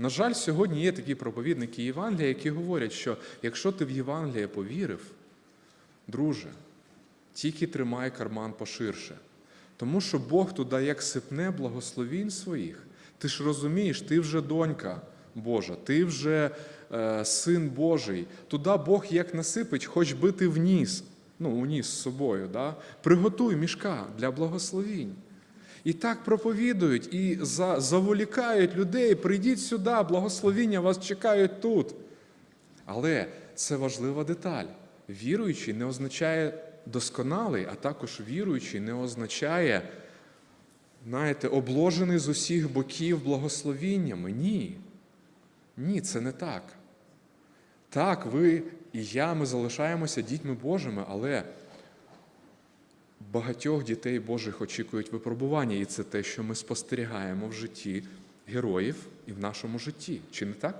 На жаль, сьогодні є такі проповідники Євангелія, які говорять, що якщо ти в Євангеліє повірив, друже, тільки тримай карман поширше. Тому що Бог туди як сипне благословінь своїх. Ти ж розумієш, ти вже донька Божа, ти вже е, син Божий. Туди Бог як насипить, хоч би ти вніс, ну, уніс з собою. Да? Приготуй мішка для благословінь. І так проповідують і за, заволікають людей, прийдіть сюди, благословіння вас чекають тут. Але це важлива деталь. Віруючий не означає досконалий, а також віруючий не означає, знаєте, обложений з усіх боків благословіннями. Ні. Ні, це не так. Так, ви і я, ми залишаємося дітьми Божими, але багатьох дітей Божих очікують випробування, і це те, що ми спостерігаємо в житті героїв і в нашому житті. Чи не так?